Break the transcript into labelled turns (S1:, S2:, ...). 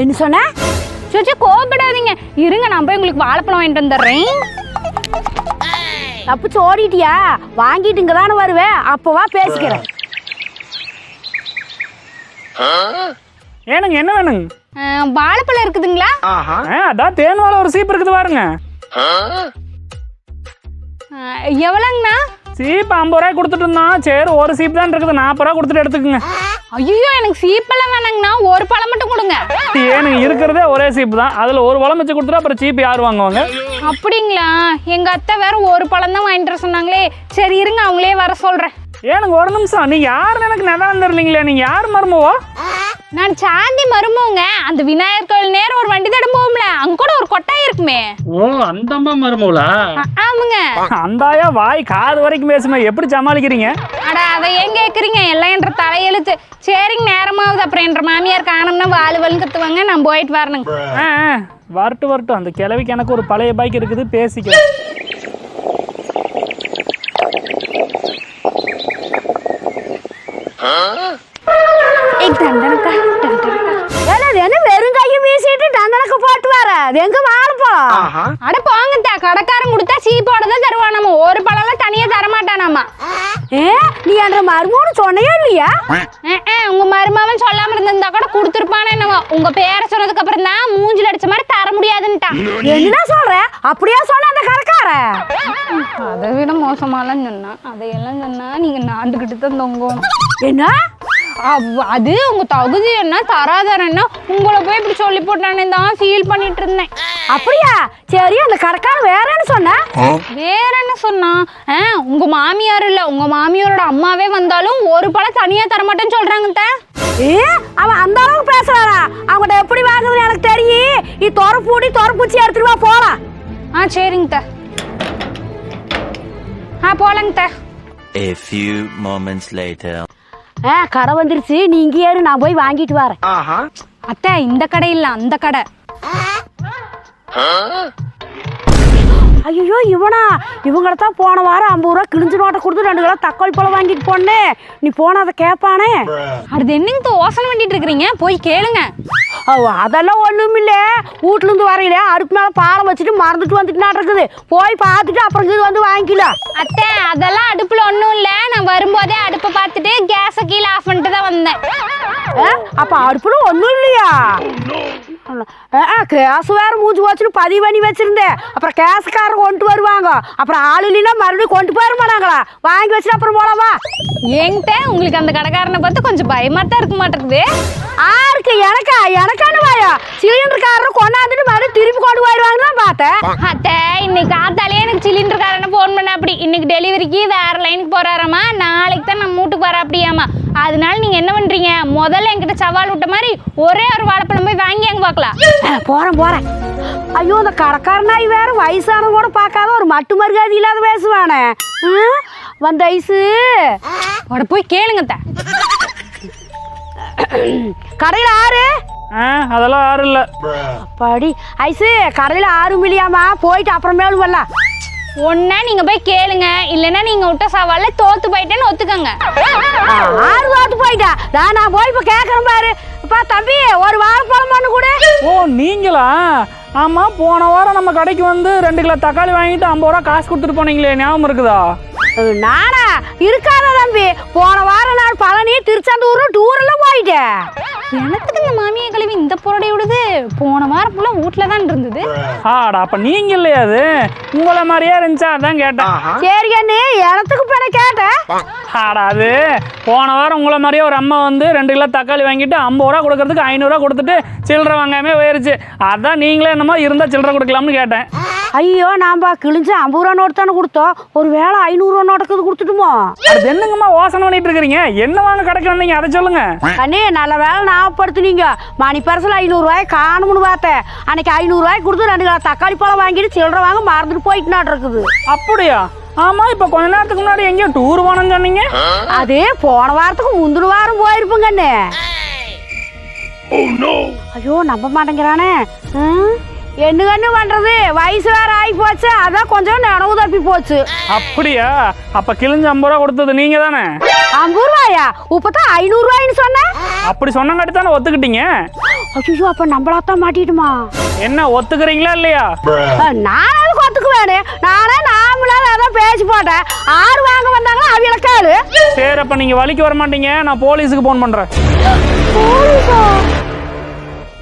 S1: என்ன சொன்ன?
S2: சுச்சி கோவப்படாதீங்க. இருங்க நான் போய் உங்களுக்கு வாழைப்பழம் வாங்கிட்டு வந்துடுறேன்.
S1: தப்பிச்சு ஓடிட்டியா வாங்கிட்டு இங்க தானே வருவேன் அப்பவா பேசிக்கிறேன்.
S3: ஏனுங்க என்ன வேணுங்க?
S2: வாழைப்பழம் இருக்குதுங்களா?
S3: ஆ, அதான் தேன் வாழை ஒரு சீப் இருக்குது பாருங்க.
S2: எவ்வளோங்கண்ணா?
S3: சீப் ஐம்பது ரூபாய் கொடுத்துட்டு இருந்தான். சரி ஒரு சீப் தான் இருக்குது. நாற்பது ரூபா கொடுத்துட்டு எடுத்துக்கோங்க.
S2: ஐயோ எனக்கு சீப்பெல்லாம் வேணாங்கண்ணா. ஒரு பழம் மட்டும் சீப்பு
S3: ஏனுங்க இருக்கிறதே ஒரே சீப்பு தான். அதில் ஒரு பழம் வச்சு கொடுத்துட்டா அப்புறம் சீப்பு யார் வாங்குவாங்க?
S2: அப்படிங்களா? எங்கள் அத்தை வேற ஒரு பழம் தான் வாங்கிட்டு வர சொன்னாங்களே. சரி இருங்க அவங்களே வர சொல்கிறேன்
S3: ஏனுங்க ஒரு நிமிஷம். நீங்க யாருன்னு எனக்கு நிலம் தெரியலீங்களே நீங்க யார் மருமவோ
S2: நான் சாந்தி மருமவங்க அந்த விநாயகர் கோயில் நேரம் ஒரு வண்டி தடம் போகும்ல. அங்க கூட ஒரு கொட்டாய் இருக்குமே.
S4: ஓ அந்த அம்மா மருமகளா?
S2: ஆ- ஆமாங்க.
S3: அந்தாயா வாய் காது வரைக்கும் பேசுமே. எப்படி சமாளிக்கிறீங்க?
S2: அட அதை ஏன் கேக்குறீங்க? எல்லாம் என்ற தலையெழுத்து. சரிங்க நேரமாவது அப்புறம் என்ற மாமியார் காணோம்னா வாழு வலு கத்துவாங்க. நான் போயிட்டு வரணுங்க.
S3: வரட்டும் வரட்டும். அந்த கிழவிக்கு எனக்கு ஒரு பழைய பைக் இருக்குது. பேசிக்கலாம்.
S2: தண்டனக்கா, தண்டனக்கா.
S1: ஏன்னா என்ன வெறும் கையை வீசிட்டு டண்டனுக்கு போட்டு வர? அது எங்க வாழைப்பழம்
S2: அட போங்கத்தா கடைக்காரன் கொடுத்தா சீப்போட தான் ஒரு பழம்லாம் தனியா தரமாட்டானாமா
S1: ஏ நீ என்ற மருமோன்னு சொன்னையா இல்லையா?
S2: உங்க மருமவன் சொல்லாம இருந்திருந்தா கூட கொடுத்துருப்பானே என்னவோ. உங்க பேரை சொன்னதுக்கு அப்புறம் தான் மூஞ்சில அடிச்ச மாதிரி தர முடியாதுன்ட்டான்
S1: என்ன சொல்ற? அப்படியா சொன்ன அந்த கடைக்கார
S2: அதை விட மோசமாலாம் சொன்னா. அதையெல்லாம் சொன்னா நீங்க நாண்டுகிட்டு தான் தொங்கும்.
S1: என்ன?
S2: அவ்- அது உங்க தகுதி என்ன தராதரன்னா உங்களை போய் இப்படி சொல்லி போட்டானே தான் ஃபீல் பண்ணிட்டு இருந்தேன்.
S1: அப்படியா? சரி அந்த கடைக்கார வேற என்ன சொன்ன?
S2: வேற என்ன சொன்னா? உங்க மாமியார் இல்ல உங்க மாமியாரோட அம்மாவே வந்தாலும் ஒரு பழம் தனியா தரமாட்டேன்னு சொல்றாங்க அத்தை.
S1: ஏ அவன் அந்த அளவுக்கு பேசுறாரா அவங்கள்ட்ட எப்படி வாங்குறதுன்னு எனக்கு தெரியும். நீ தொர பூடி தொர பூச்சி எடுத்துட்டு வா போலாம்.
S2: ஆ சரிங்க த ஆ போலங்க த
S5: A few moments later.
S1: ஆ கடை வந்துருச்சு. நீ இங்கே ஏறு நான் போய் வாங்கிட்டு வரேன்.
S2: அத்தை இந்த கடை இல்ல அந்த கடை.
S1: ஐயோ இவனா. இவங்கள தான் போன வாரம் ஐம்பது ரூபா கிழிஞ்சு நோட்டை கொடுத்து ரெண்டு கிலோ தக்காளி பழம் வாங்கிட்டு போனே நீ போன அதை கேட்பானே?
S2: அடுத்து என்னங்க தோ யோசனை பண்ணிட்டு இருக்கிறீங்க? போய் கேளுங்க.
S1: அதெல்லாம் ஒண்ணும் இல்ல வீட்டுல இருந்து வரையில அடுப்பு மேல பாலம் வச்சுட்டு மறந்துட்டு வந்துட்டு இருக்குது. போய் பார்த்துட்டு அப்புறம் இது வந்து வாங்கிக்கலாம்.
S2: அத்தை அதெல்லாம் அடுப்புல ஒண்ணும் இல்ல. நான் வரும்போதே அடுப்பை பார்த்துட்டு கேஸை கீழே ஆஃப் பண்ணிட்டு தான் வந்தேன்
S1: அப்ப அடுப்புல ஒண்ணும் இல்லையா? கேஸ் வேற மூஞ்சி போச்சுன்னு பதிவு பண்ணி வச்சிருந்தேன். அப்புறம் கேஸுக்காரர் கொண்டு வருவாங்க. அப்புறம் ஆள் இல்லைன்னா மறுபடியும் கொண்டு போயிட மாட்டாங்களா? வாங்கி வச்சுட்டு அப்புறம் போலாமா?
S2: ஏங்கிட்ட உங்களுக்கு அந்த கடைக்காரனை பார்த்து கொஞ்சம் பயமா தான் இருக்க மாட்டேங்குது.
S1: ஆருக்கு எனக்கா? எனக்கான வாயா சிலிண்டர்காரர் கொண்டாந்துட்டு மறுபடியும் திருப்பி கொண்டு போயிடுவாங்கன்னு தான் பார்த்தேன்.
S2: அத்தை இன்னைக்கு காத்தாலே எனக்கு சிலிண்டர்காரனை ஃபோன் பண்ண அப்படி. இன்னைக்கு டெலிவரிக்கு வேற லைனுக்கு போறாராமா? நாளைக்கு தான் நம்ம வீட்டுக்கு வர அப்படியாமா? அதனால நீங்க என்ன பண்றீங்க? முதல்ல என்கிட்ட சவால் விட்ட மாதிரி ஒரே ஒரு வாழைப்பழம் போய் வாங்கி அங்க பார்க்கலாம்.
S1: அஹ், போறேன் போறேன். ஐயோ இந்த கடைக்காரனாய் வேற வயசானவங்க கூட பார்க்காத ஒரு மட்டு மரியாதை இல்லாத பேசுவானே. வந்த ஐசு.
S2: அட போய் கேளுங்க
S1: கடையில் ஆறு.
S3: ஆ அதெல்லாம் யாரும் இல்லை.
S1: படி ஐசு கடையில் ஆறு மில்லியாமா போயிட்டு அப்புறமேலு வரலாம்
S2: ஒன்னா நீங்க போய் கேளுங்க. இல்லைன்னா நீங்க விட்ட சவால்ல தோத்து போயிட்டேன்னு ஒத்துக்கங்க.
S1: ஆறு வாட்டு போயிட்டா. நான் நான் போய் இப்போ கேட்குறேன் பாரு. அப்பா தம்பி ஒரு வாழைப்பழம் பண்ணு கூட.
S3: ஓ நீங்களா? ஆமாம் போன வாரம் நம்ம கடைக்கு வந்து ரெண்டு கிலோ தக்காளி வாங்கிட்டு ஐம்பது ரூபா காசு கொடுத்துட்டு போனீங்களே. ஞாபகம் இருக்குதா?
S1: நானா? இருக்காதா தம்பி. போன வாரம் நான் பழனி திருச்செந்தூர் டூர் எல்லாம் போயிட்டேன்
S2: எனக்கு இந்த மாமியை கழுவி இந்த பொருடை விடுது. போன வாரம் ஃபுல்லா வீட்டுல தான் இருந்தது.
S3: ஆடா அப்போ நீங்க இல்லையா அது? உங்களை மாதிரியே இருந்துச்சா? அதான் கேட்டேன்.
S1: சரி கண்ணு எனத்துக்கு பின்ன கேட்டேன்
S3: ஆடா அது. போன வாரம் உங்களை மாதிரியே ஒரு அம்மா வந்து ரெண்டு கிலோ தக்காளி வாங்கிட்டு ஐம்பது ரூபா கொடுக்கறதுக்கு ஐநூறுரூவா கொடுத்துட்டு சில்லறை வாங்காமே போயிருச்சு. அதான் நீங்களே என்னமோ இருந்தால் சில்லறை கொடுக்கலாம்னு கேட்டேன்.
S1: ஐயோ நாம கிழிஞ்சு ஐம்பது ரூபா நோட்டு தானே கொடுத்தோம். ஒரு வேளை ஐநூறுரூவா நோட்டுக்கு கொடுத்துட்டுமோ?
S3: அது என்னங்கம்மா யோசனை பண்ணிட்டு இருக்கிறீங்க? என்ன வாங்க கடைக்கு வந்தீங்க? அதை சொல்லுங்க.
S1: அண்ணே நல்ல வேலை ஞாபகப்படுத்துனீங்க. மணி பரிசில் ஐநூறுரூவாய் காணும்னு பார்த்தேன். அன்னைக்கு ஐநூறுரூவாய் கொடுத்து ரெண்டு கிலோ தக்காளி பழம் வாங்கிட்டு சில்லறை வாங்க மறந்துட்டு போயிட்டு நாட்டு இருக்குது.
S3: அப்படியா? ஆமா இப்போ கொஞ்ச நேரத்துக்கு முன்னாடி எங்கேயோ டூர் போனோம்னு சொன்னீங்க.
S1: அது போன வாரத்துக்கு முந்தின வாரம் போயிருப்புங்க அண்ணே ஐயோ நம்ப மாட்டேங்கிறானே. என்ன கண்ணு பண்றது? வயசு வேற ஆகி போச்சு அதான் கொஞ்சம் நினைவு தப்பி போச்சு.
S3: அப்படியா? அப்ப கிழிஞ்சு ஐம்பது ரூபா கொடுத்தது நீங்க தானே?
S1: ஐம்பது ரூபாயா? இப்பதான் ஐநூறு ரூபாய்ன்னு சொன்னேன்
S3: அப்படி சொன்னங்காட்டி தானே ஒத்துக்கிட்டீங்க?
S1: ஐயோ அப்ப நம்மளாத்தான் மாட்டிட்டுமா?
S3: என்ன ஒத்துக்கிறீங்களா இல்லையா?
S1: நானும் கொத்துக்குவேனே நானே நாமளா ஏதோ பேசி போட்டேன். ஆறு வாங்க வந்தாங்களா? அவியல கேளு
S3: சரி அப்ப நீங்க வழிக்கு வர மாட்டீங்க நான் போலீஸுக்கு ஃபோன் பண்றேன்.
S1: போலீஸா?